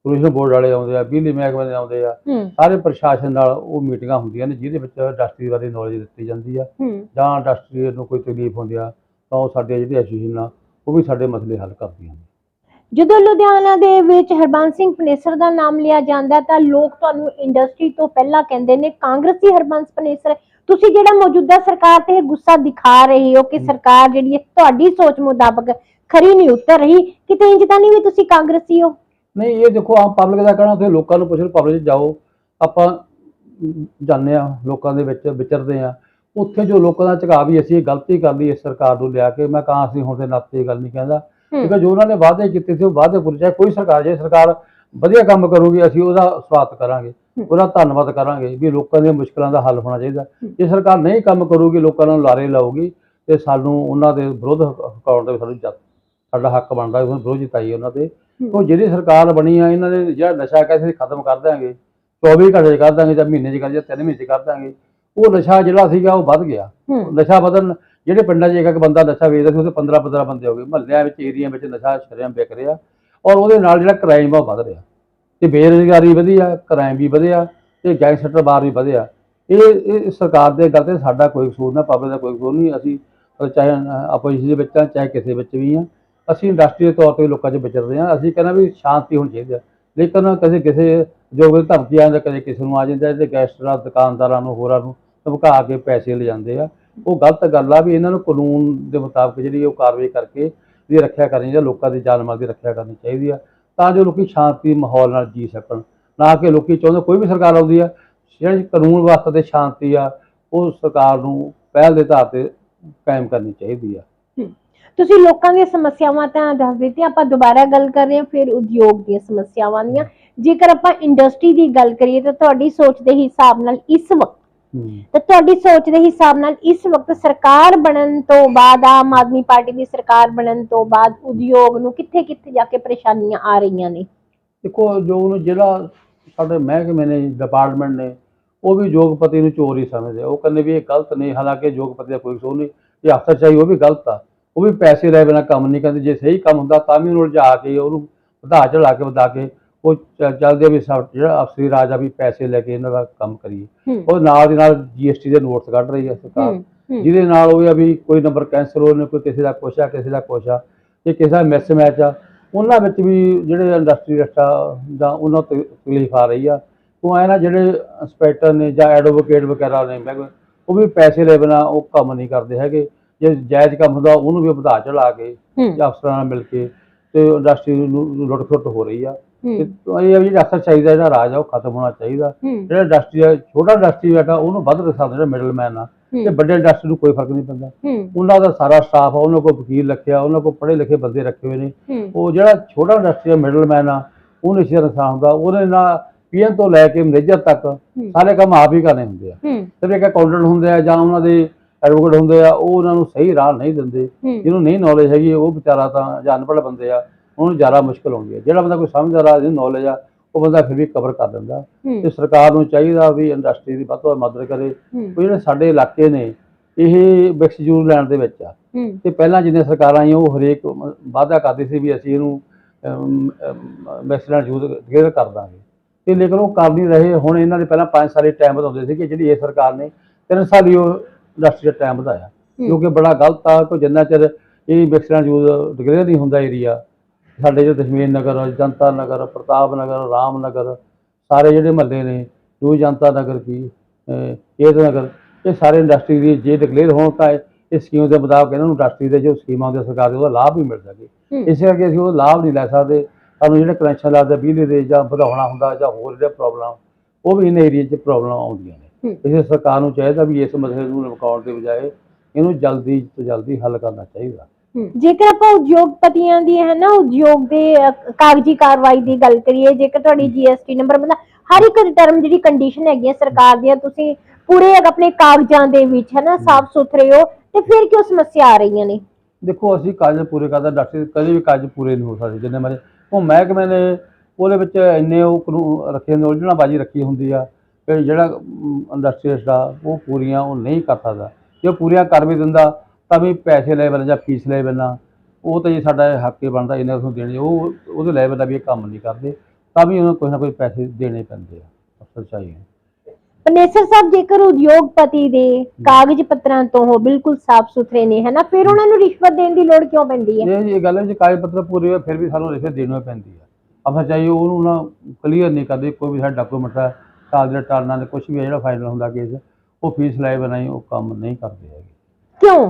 ਪੋਲੂਸ਼ਨ ਬੋਰਡ ਵਾਲੇ ਆਉਂਦੇ ਆ ਬਿਜਲੀ ਮਹਿਕਮੇ ਦੇ ਆਉਂਦੇ ਆ ਸਾਰੇ ਪ੍ਰਸ਼ਾਸਨ ਨਾਲ ਉਹ ਮੀਟਿੰਗਾਂ ਹੁੰਦੀਆਂ ਨੇ ਜਿਹਦੇ ਵਿੱਚ ਇੰਡਸਟਰੀ ਬਾਰੇ ਨੌਲੇਜ ਦਿੱਤੀ ਜਾਂਦੀ ਆ। ਜਾਂ ਇੰਡਸਟਰੀ ਨੂੰ ਕੋਈ ਤਕਲੀਫ ਹੁੰਦੀ ਆ ਤਾਂ ਉਹ ਸਾਡੇ ਜਿਹੜੀ ਐਸੋਸੀਏਸ਼ਨ ਆ ਉਹ ਵੀ ਸਾਡੇ ਮਸਲੇ ਹੱਲ ਕਰਦੀਆਂ ਨੇ। ਜਦੋਂ ਲੁਧਿਆਣਾ ਦੇ ਵਿੱਚ ਹਰਬੰਸ ਸਿੰਘ ਪਨੇਸਰ ਦਾ ਨਾਮ ਲਿਆ ਜਾਂਦਾ ਤਾਂ ਲੋਕ ਤੁਹਾਨੂੰ ਇੰਡਸਟਰੀ ਤੋਂ ਪਹਿਲਾਂ ਕਹਿੰਦੇ ਨੇ ਕਾਂਗਰਸੀ ਹਰਬੰਸ ਪਨੇਸਰ ਤੁਸੀਂ ਜਿਹੜਾ ਮੌਜੂਦਾ ਸਰਕਾਰ ਤੇ ਗੁੱਸਾ ਦਿਖਾ ਰਹੇ ਹੋ ਕਿ ਸਰਕਾਰ ਜਿਹੜੀ ਹੈ ਤੁਹਾਡੀ ਸੋਚ ਮੁਤਾਬਕ ਖਰੀ ਨਹੀਂ ਉਤਰ ਰਹੀ ਕਿਤੇ ਇੰਜ ਤਾਂ ਨਹੀਂ ਵੀ ਤੁਸੀਂ ਕਾਂਗਰਸੀ ਹੋ? ਨਹੀਂ ਇਹ ਦੇਖੋ ਆਮ ਪਬਲਿਕ ਦਾ ਕਹਿਣਾ ਉੱਥੇ ਲੋਕਾਂ ਨੂੰ ਪੁੱਛੋ ਪਬਲਿਕ 'ਚ ਜਾਓ। ਆਪਾਂ ਜਾਂਦੇ ਆ ਲੋਕਾਂ ਦੇ ਵਿੱਚ ਵਿਚਰਦੇ ਆ ਉੱਥੇ ਜੋ ਲੋਕਾਂ ਦਾ ਝੁਕਾਅ ਵੀ ਅਸੀਂ ਇਹ ਗਲਤੀ ਕਰ ਲਈ ਇਸ ਸਰਕਾਰ ਨੂੰ ਲਿਆ ਕੇ ਮੈਂ ਕਹਾਂ ਅਸੀਂ ਹੁਣ ਦੇ ਨਾਤੇ ਗੱਲ ਨਹੀਂ ਕਹਿੰਦਾ। ਕਿਉਂਕਿ ਜੋ ਉਹਨਾਂ ਨੇ ਵਾਅਦੇ ਕੀਤੇ ਸੀ ਉਹ ਵਾਅਦੇ ਪੂਰੇ ਚਾਹੇ ਕੋਈ ਸਰਕਾਰ ਜੇ ਸਰਕਾਰ ਵਧੀਆ ਕੰਮ ਕਰੂਗੀ ਅਸੀਂ ਉਹਦਾ ਸਵਾਗਤ ਕਰਾਂਗੇ ਉਹਦਾ ਧੰਨਵਾਦ ਕਰਾਂਗੇ ਵੀ ਲੋਕਾਂ ਦੀਆਂ ਮੁਸ਼ਕਲਾਂ ਦਾ ਹੱਲ ਹੋਣਾ ਚਾਹੀਦਾ। ਜੇ ਸਰਕਾਰ ਨਹੀਂ ਕੰਮ ਕਰੂਗੀ ਲੋਕਾਂ ਨੂੰ ਲਾਰੇ ਲਾਊਗੀ ਤੇ ਸਾਨੂੰ ਉਹਨਾਂ ਦੇ ਵਿਰੋਧ ਹਕਾਉਣ ਦਾ ਵੀ ਸਾਨੂੰ ਜੱਤ ਸਾਡਾ ਹੱਕ ਬਣਦਾ ਉਹਨਾਂ ਵਿਰੋਧ ਜਿਤਾਈਏ ਉਹਨਾਂ ਤੇ। ਉਹ ਜਿਹੜੀ ਸਰਕਾਰ ਬਣੀ ਆ ਇਹਨਾਂ ਨੇ ਜਿਹੜਾ ਨਸ਼ਾ ਕਹਿੰਦੇ ਖਤਮ ਕਰ ਦਾਂਗੇ 24 ਘੰਟੇ 'ਚ ਕਰ ਦਾਂਗੇ ਜਾਂ ਮਹੀਨੇ 'ਚ ਕਰ ਜਾਂ 3 ਮਹੀਨੇ 'ਚ ਕਰ ਦਾਂਗੇ ਉਹ ਨਸ਼ਾ ਜਿਹੜਾ ਸੀਗਾ ਉਹ ਵੱਧ ਗਿਆ। ਨਸ਼ਾ ਵਧਣ ਜਿਹੜੇ ਪਿੰਡਾਂ 'ਚ ਇੱਕ ਇੱਕ ਬੰਦਾ ਨਸ਼ਾ ਵੇਚਦਾ ਸੀ ਉਹਦੇ 15 15 ਬੰਦੇ ਹੋ ਗਏ। ਮਹੱਲਿਆਂ ਵਿੱਚ ਏਰੀਆ ਵਿੱਚ ਨਸ਼ਾ ਸ਼ਰੇਆਮ ਵਿਕ ਰਿਹਾ। ਔਰ ਉਹਦੇ ਨਾਲ ਜਿਹੜਾ ਕ੍ਰਾਈਮ ਆ ਉਹ ਵੱਧ ਰਿਹਾ। ਤੇ ਬੇਰੁਜ਼ਗਾਰੀ ਵਧੀ ਕ੍ਰਾਈਮ ਵੀ ਵਧਿਆ, ਤੇ ਗੈਂਗਸਟਰ ਬਾਰ ਵੀ ਵਧਿਆ। ਇਹ ਇਹ ਸਰਕਾਰ ਦੇ ਗੱਲ ਤੇ ਸਾਡਾ ਕੋਈ ਕਸੂਰ ਨਾ ਪਬਲਿਕ ਦਾ ਕੋਈ ਕਸੂਰ ਨਹੀਂ। ਅਸੀਂ ਚਾਹੇ ਆਪੋਜੀਸ਼ਨ ਦੇ ਵਿੱਚ ਆ, ਚਾਹੇ ਕਿਸੇ ਵਿੱਚ ਵੀ ਆ। ਅਸੀਂ ਇੰਡਸਟਰੀ ਦੇ ਤੌਰ ਤੇ ਲੋਕਾਂ 'ਚ ਵਿਚਰਦੇ ਆ। ਅਸੀਂ ਕਹਿੰਦਾ ਵੀ ਸ਼ਾਂਤੀ ਹੋਣੀ ਚਾਹੀਦੀ ਆ। ਲੇਕਿਨ ਕਦੇ ਕਿਸੇ ਜੋ ਵੀ ਧਮਕੀ ਆਉਂਦਾ ਕਦੇ ਕਿਸੇ ਨੂੰ ਆ ਜਾਂਦਾ ਤੇ ਗੈਂਗਸਟਰਾਂ ਦੁਕਾਨਦਾਰਾਂ ਨੂੰ, ਹੋਰਾਂ ਨੂੰ ਧਮਕਾ ਕੇ ਪੈਸੇ ਲੈ ਜਾਂਦੇ ਆ। ਉਹ ਗਲਤ ਗੱਲ ਆ ਵੀ ਇਹਨਾਂ ਨੂੰ ਕਾਨੂੰਨ ਦੇ ਮੁਤਾਬਕ ਜਿਹੜੀ ਉਹ ਕਾਰਵਾਈ ਕਰਕੇ ਦੀ ਰੱਖਿਆ ਕਰਨੀ ਚਾਹੀਦੀ ਲੋਕਾਂ ਦੀ ਜਾਨ ਮਾਲ ਦੀ ਰੱਖਿਆ ਕਰਨੀ ਚਾਹੀਦੀ ਆ, ਤਾਂ ਜੋ ਲੋਕੀ ਸ਼ਾਂਤੀ ਮਾਹੌਲ ਨਾਲ ਜੀ ਸਕਣ। ਨਾ ਕਿ ਲੋਕੀ ਚਾਹੁੰਦੇ ਕੋਈ ਵੀ ਸਰਕਾਰ ਆਉਂਦੀ ਆ, ਜਿਹੜੀ ਕਾਨੂੰਨ ਵਾਸਤੇ ਤੇ ਸ਼ਾਂਤੀ ਆ, ਉਹ ਸਰਕਾਰ ਨੂੰ ਪਹਿਲ ਦੇ ਆਧਾਰ ਤੇ ਕਾਇਮ ਕਰਨੀ ਚਾਹੀਦੀ ਆ। ਤੁਸੀਂ ਲੋਕਾਂ ਦੀਆਂ ਸਮੱਸਿਆਵਾਂ ਤਾਂ ਦੱਸ ਦਿੱਤੀਆਂ, ਆਪਾਂ ਦੁਬਾਰਾ ਗੱਲ ਕਰ ਰਹੇ ਹਾਂ, ਫਿਰ ਉਦਯੋਗ ਦੀਆਂ ਸਮੱਸਿਆਵਾਂ ਦੀਆਂ। ਜੇਕਰ ਆਪਾਂ ਇੰਡਸਟਰੀ ਦੀ ਗੱਲ ਕਰੀਏ ਤਾਂ ਤੁਹਾਡੀ ਸੋਚ ਦੇ ਹਿਸਾਬ ਨਾਲ ਇਸ ਵਕਤ ਤਾਂ ਤੁਹਾਡੀ ਸੋਚ ਦੇ ਹਿਸਾਬ ਨਾਲ ਇਸ ਵਕਤ ਸਰਕਾਰ ਬਣਨ ਤੋਂ ਬਾਅਦ ਆਮ ਆਦਮੀ ਪਾਰਟੀ ਦੀ ਸਰਕਾਰ ਬਣਨ ਤੋਂ ਬਾਅਦ ਉਦਯੋਗ ਨੂੰ ਕਿੱਥੇ ਕਿੱਥੇ ਜਾ ਕੇ ਪਰੇਸ਼ਾਨੀਆਂ ਆ ਰਹੀਆਂ ਨੇ? ਦੇਖੋ ਜੋ ਉਹਨੂੰ ਜਿਹੜਾ ਸਾਡੇ ਮਹਿਕਮੇ ਨੇ ਡਿਪਾਰਟਮੈਂਟ ਨੇ ਉਹ ਵੀ ਯੋਗਪਤੀ ਨੂੰ ਚੋਰ ਹੀ ਸਮਝਦੇ। ਉਹ ਕਹਿੰਦੇ ਵੀ ਇਹ ਗਲਤ ਨਹੀਂ ਹਾਲਾਂਕਿ ਯੋਗਪਤੀ ਦਾ ਕੋਈ ਕਸੂਰ ਨਹੀਂ। ਇਹ ਅਫਸਰਸ਼ਾਹੀ ਉਹ ਵੀ ਗਲਤ ਆ। ਉਹ ਵੀ ਪੈਸੇ ਲੈ ਬਿਨਾਂ ਕੰਮ ਨਹੀਂ ਕਰਦੇ। ਜੇ ਸਹੀ ਕੰਮ ਹੁੰਦਾ ਤਾਂ ਵੀ ਉਹਨੂੰ ਲਿਜਾ ਕੇ ਉਹਨੂੰ ਵਧਾ ਚੜਾ ਕੇ ਵਧਾ ਕੇ ਉਹ ਚੱਲਦੇ ਵੀ ਸਾ- ਜਿਹੜਾ ਅਫਸਰੀ ਰਾਜ ਆ ਵੀ ਪੈਸੇ ਲੈ ਕੇ ਇਹਨਾਂ ਦਾ ਕੰਮ ਕਰੀਏ। ਉਹ ਨਾਲ ਦੀ ਨਾਲ ਜੀਐਸਟੀ ਦੇ ਨੋਟਸ ਕੱਢ ਰਹੀ ਹੈ ਸਰਕਾਰ। ਜਿਹਦੇ ਨਾਲ ਉਹ ਆ ਵੀ ਕੋਈ ਨੰਬਰ ਕੈਂਸਲ ਹੋ ਕੋਈ ਕਿਸੇ ਦਾ ਕੁਛ ਆ ਕਿਸੇ ਦਾ ਕੁਛ ਆ ਤੇ ਕਿਸੇ ਦਾ ਮਿਸ ਮੈਚ ਆ ਉਹਨਾਂ ਵਿੱਚ ਵੀ ਜਿਹੜੇ ਇੰਡਸਟਰੀ ਰਸਟਾ ਜਾਂ ਉਹਨਾਂ ਤੋਂ ਤਕਲੀਫ ਆ ਰਹੀ ਆ। ਉਹ ਐ ਨਾ ਜਿਹੜੇ ਇੰਸਪੈਕਟਰ ਨੇ ਜਾਂ ਐਡਵੋਕੇਟ ਵਗੈਰਾ ਨੇ ਉਹ ਵੀ ਪੈਸੇ ਲੈ ਬਿਨਾਂ ਉਹ ਕੰਮ ਨਹੀਂ ਕਰਦੇ ਹੈਗੇ। ਜੇ ਜਾਇਜ਼ ਕੰਮ ਹੁੰਦਾ ਉਹਨੂੰ ਵੀ ਵਧਾ ਚੜਾ ਕੇ ਅਫਸਰਾਂ ਨਾਲ ਮਿਲ ਕੇ ਤੇ ਇੰਡਸਟਰੀ ਨੂੰ ਲੁੱਟ ਖੁੱਟ ਹੋ ਰਹੀ ਆ। ਇਹ ਜਿਹੜਾ ਅਸਰ ਚਾਹੀਦਾ ਜਿਹੜਾ ਰਾਜ ਆ ਉਹ ਖਤਮ ਹੋਣਾ ਚਾਹੀਦਾ। ਹੂੰ। ਜਿਹੜਾ ਇੰਡਸਟਰੀ ਆ ਛੋਟਾ ਇੰਡਸਟਰੀ ਬੈਠਾ ਉਹਨੂੰ ਵੱਧ ਰਸਾ ਜਿਹੜਾ ਮਿਡਲ ਮੈਨ ਆ ਤੇ ਹੂੰ ਵੱਡੇ ਇੰਡਸਟਰੀ ਨੂੰ ਕੋਈ ਫ਼ਰਕ ਨਹੀਂ ਪੈਂਦਾ। ਹੂੰ। ਉਹਨਾਂ ਦਾ ਸਾਰਾ ਸਟਾਫ ਆ ਉਹਨਾਂ ਕੋਲ ਵਕੀਲ ਰੱਖਿਆ ਉਹਨਾਂ ਕੋਲ ਪੜ੍ਹੇ ਲਿਖੇ ਬੰਦੇ ਰੱਖੇ ਹੋਏ ਨੇ। ਹੂੰ। ਉਹ ਜਿਹੜਾ ਛੋਟਾ ਇੰਡਸਟਰੀ ਮਿਡਲ ਮੈਨ ਆ ਉਹਨੂੰ ਇਸੇ ਰਸਾ ਹੁੰਦਾ। ਉਹਦੇ ਨਾਲ ਪੀਐਨ ਤੋਂ ਲੈ ਕੇ ਮੈਨੇਜਰ ਤੱਕ ਸਾਰੇ ਕੰਮ ਆਪ ਹੀ ਕਰਨੇ ਹੁੰਦੇ ਆ। ਹੂੰ। ਸਿਰਫ ਇੱਕ ਅਕਾਊਂਟੈਂਟ ਹੁੰਦੇ ਆ ਜਾਂ ਉਹਨਾਂ ਦੇ ਐਡਵੋਕੇਟ ਹੁੰਦੇ ਆ ਉਹ ਉਹਨਾਂ ਨੂੰ ਸਹੀ ਰਾਹ ਨਹੀਂ ਦਿੰਦੇ। ਹੂੰ। ਜਿਹਨੂੰ ਨਹੀਂ ਨੌਲੇਜ ਹੈਗੀ ਉਹ ਵਿਚਾਰਾ ਤਾਂ ਜਾਂ ਅਨਪੜ੍ਹ ਬੰਦੇ ਆ। ਉਹਨੂੰ ਜ਼ਿਆਦਾ ਮੁਸ਼ਕਲ ਆਉਂਦੀ ਹੈ। ਜਿਹੜਾ ਬੰਦਾ ਕੋਈ ਸਮਝਦਾਰ ਜਿਹਨੂੰ ਨੌਲੇਜ ਆ ਉਹ ਬੰਦਾ ਫਿਰ ਵੀ ਕਵਰ ਕਰ ਦਿੰਦਾ। ਤੇ ਸਰਕਾਰ ਨੂੰ ਚਾਹੀਦਾ ਵੀ ਇੰਡਸਟਰੀ ਦੀ ਵੱਧ ਤੋਂ ਵੱਧ ਮਦਦ ਕਰੇ। ਉਹ ਜਿਹੜੇ ਸਾਡੇ ਇਲਾਕੇ ਨੇ ਇਹ ਵਿਕਸਜੂਰ ਲੈਣ ਦੇ ਵਿੱਚ ਆ। ਤੇ ਪਹਿਲਾਂ ਜਿੰਨੇ ਸਰਕਾਰਾਂ ਆਈਆਂ ਉਹ ਹਰੇਕ ਵਾਅਦਾ ਕਰਦੀ ਸੀ ਵੀ ਅਸੀਂ ਇਹਨੂੰ ਵੈਕਸੀਨ ਯੂਜ਼ ਡਿਕਲੇਅਰ ਕਰ ਦਾਂਗੇ। ਤੇ ਲੇਕਿਨ ਉਹ ਕਰ ਨਹੀਂ ਰਹੇ। ਹੁਣ ਇਹਨਾਂ ਦੇ ਪਹਿਲਾਂ 5 ਸਾਲ ਟਾਈਮ ਵਧਾਉਂਦੇ ਸੀ ਕਿ ਜਿਹੜੀ ਇਹ ਸਰਕਾਰ ਨੇ 3 ਸਾਲ ਹੀ ਉਹ ਇੰਡਸਟਰੀ ਦਾ ਟਾਈਮ ਵਧਾਇਆ। ਹੂੰ। ਜੋ ਕਿ ਬੜਾ ਗਲਤ ਆ ਕਿ ਜਿੰਨਾ ਚਿਰ ਇਹ ਵੈਕਸੀਨ ਯੂਜ਼ ਡਿਕਲੇਅਰ ਨਹੀਂ ਹੁੰਦਾ ਏਰੀਆ ਸਾਡੇ ਜਿਹੜੇ ਦਸ਼ਮੇਸ਼ ਨਗਰ ਜਨਤਾ ਨਗਰ ਪ੍ਰਤਾਪ ਨਗਰ ਰਾਮ ਨਗਰ ਸਾਰੇ ਜਿਹੜੇ ਮਹੱਲੇ ਨੇ ਨਿਊ ਜਨਤਾ ਨਗਰ ਕੀ ਏਤ ਨਗਰ ਇਹ ਸਾਰੇ ਇੰਡਸਟਰੀ ਦੀ ਜੇ ਡਿਕਲੇਅਰ ਹੋਣ ਤਾਂ ਇਸ ਸਕੀਮ ਦੇ ਮੁਤਾਬਕ ਇਹਨਾਂ ਨੂੰ ਇੰਡਸਟਰੀ ਦੇ ਜੋ ਸਕੀਮਾਂ ਦੇ ਸਰਕਾਰ ਦੇ ਉਹਦਾ ਲਾਭ ਵੀ ਮਿਲ ਸਕੇ। ਇਸੇ ਕਰਕੇ ਅਸੀਂ ਉਹ ਲਾਭ ਨਹੀਂ ਲੈ ਸਕਦੇ ਸਾਨੂੰ ਜਿਹੜੇ ਕਨੈਕਸ਼ਨ ਲੱਗਦੇ ਬਿਜਲੀ ਦੇ ਜਾਂ ਵਧਾਉਣਾ ਹੁੰਦਾ ਜਾਂ ਹੋਰ ਜਿਹੜੇ ਪ੍ਰੋਬਲਮ ਉਹ ਵੀ ਇਹਨਾਂ ਏਰੀਆ 'ਚ ਪ੍ਰੋਬਲਮ ਆਉਂਦੀਆਂ ਨੇ। ਇਸੇ ਸਰਕਾਰ ਨੂੰ ਚਾਹੀਦਾ ਵੀ ਇਸ ਮਸਲੇ ਨੂੰ ਲਮਕਾਉਣ ਦੇ ਬਜਾਏ ਇਹਨੂੰ ਜਲਦੀ ਤੋਂ ਜਲਦੀ ਹੱਲ ਕਰਨਾ ਚਾਹੀਦਾ ਜੇਕਰ ਆਪਾਂ ਉਦਯੋਗਪਤੀਆਂ ਦੀ ਹੈ ਨਾ ਉਦਯੋਗ ਦੇ ਅ, ਕਾਗਜ਼ੀ ਕਾਰਵਾਈ ਦੀ ਗੱਲ ਕਰੀਏ ਜੇਕਰ ਤੁਹਾਡੀ ਜੀਐਸਟੀ ਨੰਬਰ ਮਤਲਬ ਹਰ ਇੱਕ ਟਰਮ ਜਿਹੜੀ ਕੰਡੀਸ਼ਨ ਹੈਗੀ ਹੈ ਸਰਕਾਰ ਦੀਆਂ ਤੁਸੀਂ ਪੂਰੇ ਆਪਣੇ ਕਾਗਜ਼ਾਂ ਦੇ ਵਿੱਚ ਹੈ ਨਾ ਸਾਫ਼ ਸੁਥਰੇ ਹੋ ਤੇ ਫਿਰ ਕਿਉਂ ਸਮੱਸਿਆ ਆ ਰਹੀਆਂ ਨੇ? ਦੇਖੋ ਅਸੀਂ ਕਾਗਜ਼ ਪੂਰੇ ਕਰਦਾ ਡਾਕਟਰ ਕਦੇ ਵੀ ਕਾਗਜ਼ ਪੂਰੇ ਨਹੀਂ ਹੋ ਸਕਦੇ ਜਿੰਨੇ ਮਰੇ ਉਹ ਮਹਿਕਮੇ ਨੇ ਉਹਦੇ ਵਿੱਚ ਇੰਨੇ ਉਹ ਕਾਨੂੰਨ ਰੱਖੇ ਹੁੰਦੇ ਉਲਝਣਾ ਬਾਜੀ ਰੱਖੀ ਹੁੰਦੀ ਆ ਕਿ ਜਿਹੜਾ ਇੰਡਸਟਰੀਸ ਦਾ ਉਹ ਪੂਰੀਆਂ ਉਹ ਨਹੀਂ ਕਰ ਸਕਦਾ। ਜੇ ਉਹ ਪੂਰੀਆਂ ਕਰ ਵੀ ਦਿੰਦਾ ਤਾਂ ਵੀ ਪੈਸੇ ਲੈ ਬੰਦਾ ਜਾਂ ਫੀਸ ਲੈ ਬੰਦਾ ਉਹ ਤਾਂ ਜੀ ਸਾਡਾ ਹੱਕ ਹੀ ਬਣਦਾ ਇਹਨਾਂ ਨੂੰ ਦੇਣੇ ਉਹ ਉਹਦੇ ਲੈਵਲ ਦਾ ਵੀ ਇਹ ਕੰਮ ਨਹੀਂ ਕਰਦੇ ਤਾਂ ਵੀ ਉਹਨਾਂ ਨੂੰ ਕੋਈ ਨਾ ਕੋਈ ਪੈਸੇ ਦੇਣੇ ਪੈਂਦੇ ਆ ਅਫਸਰ ਚਾਹੀਏ ਪਨੇਸਰ ਸਾਹਿਬ ਜੇਕਰ ਉਦਯੋਗਪਤੀ ਦੇ ਕਾਗਜ਼ ਪੱਤਰਾਂ ਤੋਂ ਉਹ ਬਿਲਕੁਲ ਸਾਫ਼ ਸੁਥਰੇ ਨੇ ਹੈ ਨਾ ਫਿਰ ਉਹਨਾਂ ਨੂੰ ਰਿਸ਼ਵਤ ਦੇਣ ਦੀ ਲੋੜ ਕਿਉਂ ਪੈਂਦੀ ਹੈ? ਇਹ ਇਹ ਗੱਲ ਹੈ ਜੇ ਕਾਗਜ਼ ਪੱਤਰ ਪੂਰੇ ਹੋਏ ਫਿਰ ਵੀ ਸਾਨੂੰ ਰਿਸ਼ਵਤ ਦੇਣੀ ਪੈਂਦੀ ਆ ਅਫਸਰ ਚਾਹੀਏ ਉਹਨੂੰ ਨਾ ਕਲੀਅਰ ਨਹੀਂ ਕਰਦੇ ਕੋਈ ਵੀ ਸਾਡਾ ਡਾਕੂਮੈਂਟ ਹੈ ਕਾਗਜ਼ ਦੇ ਟਾਲਣਾ ਦੇ ਕੁਝ ਵੀ ਹੈ ਜਿਹੜਾ ਫਾਈਨਲ ਹੁੰਦਾ ਕੇਸ ਉਹ ਫੀਸ ਲੈ ਬਣਾਈ ਉਹ ਕੰਮ ਨਹੀਂ ਕਰਦੇ ਹੈਗੇ। ਕਿਉਂ?